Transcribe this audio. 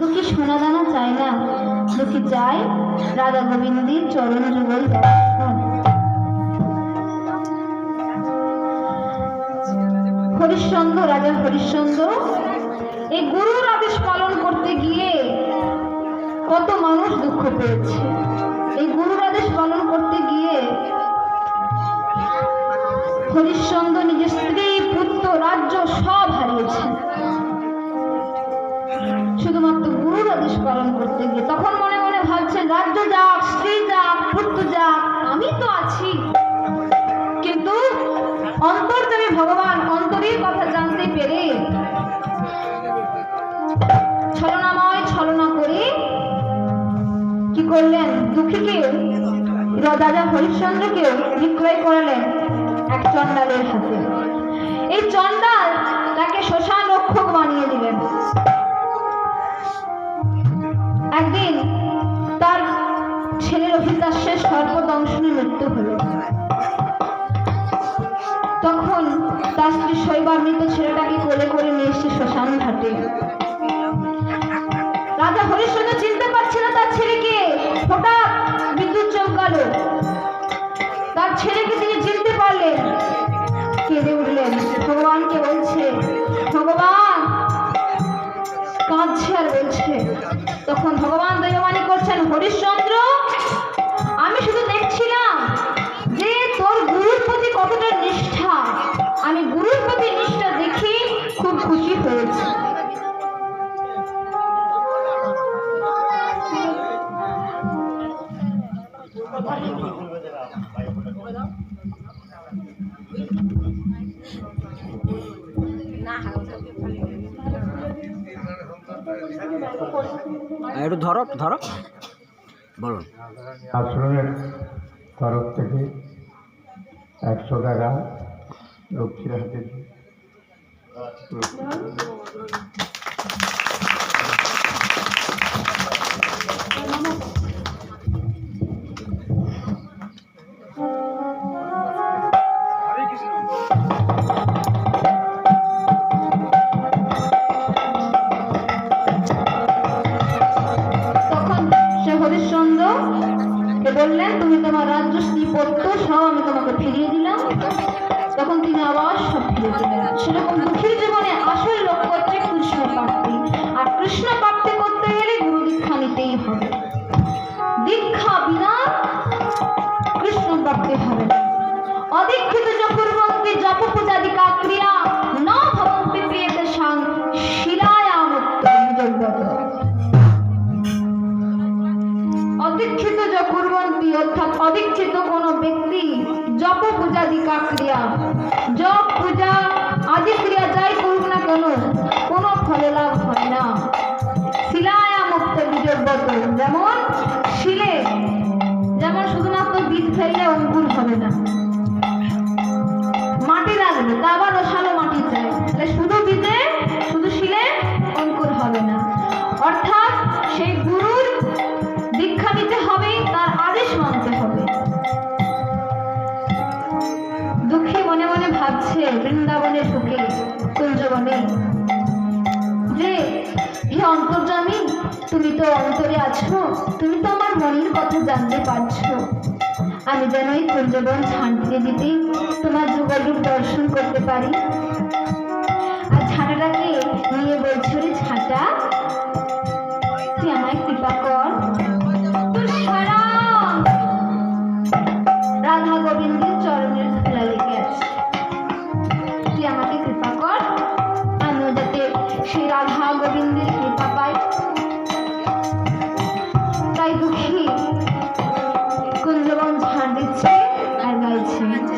দুঃখী সোনা দানা চায় না। দুঃখী চায় রাধা গোবিন্দের চরণ যুগল হরিশ্চন্দ্র, রাজা হরিশ্চন্দ্র, এই গুরুর আদেশ পালন করতে গিয়ে কত মানুষ দুঃখ পেয়েছে। এই গুরুর আদেশ পালন করতে গিয়ে হরিশ্চন্দ্র নিজের স্ত্রী, পুত্র, রাজ্য সব পালন করতে গিয়ে তখন মনে মনে ভাবছেন, রাজ্য যাক, স্ত্রী যাক, পুত্র যাক, আমি তো আছি। কিন্তু অন্তর অন্তর্যামী ভগবান অন্তরের কথা জানতে পেরে ছলনাময় ছলনা করে কি করলেন? দুঃখীকে রাজা হরিশ্চন্দ্রকে বিক্রয় করালেন এক চণ্ডালের হাতে। চিনতে তার ছেলেকে। হঠাৎ বিদ্যুৎ তার ছেলেকে তিনি চিনতে পারলেন। কেঁদে উঠলেন। ভগবানকে বলছে, ভগবান! কাঁদছে আর বলছে। তখন ভগবান দৈবানি করছেন, হরিশ্চন্দ্র! একটু ধরো ধরো। বলুন। আশ্রমের তরফ থেকে একশো টাকা লক্ষ্মীর হাতে বললেন তুমি তোমার রাজ্য স্থিপত্য সব আমি তোমাকে ফিরিয়ে দিলাম। তখন তিনি আবার সব ফিরে দিলেন। সেরকম দুঃখীর জীবনে আসল লক্ষ্য হচ্ছে কৃষ্ণ প্রাপ্তি আর কৃষ্ণ কোনো ব্যক্তি জপ পূজাদিকা ক্রিয়া। জপ পূজা, আদি ক্রিয়া যাই করুক না কেন, কোনো ফলে লাভ হয় না। শিলায়া মুক্ত বীজব্রত যেমন শিলে, যেমন শুধুমাত্র বীজ ফেললে অঙ্কুর হবে না। মনে মনে ভাবছে বৃন্দাবনে ঢুকে কুঞ্জবনে যে, হে অন্তর্জামী তুমি তো অন্তরে আছো, তুমি তো আমার মনের কথা জানতে পারছ। আমি যেন এই কুঞ্জবন ছাঁটতে দিতে তোমার যুগলরূপ দর্শন করতে পারি। আর ছাটাটাকে নিয়ে বলছো রে ছাটা তুই আমায় শ্রী রাধা গোবিন্দের কৃপা পাই। তাই দুঃখী কুঞ্জবন ঝাড় দিচ্ছে আর গাইছে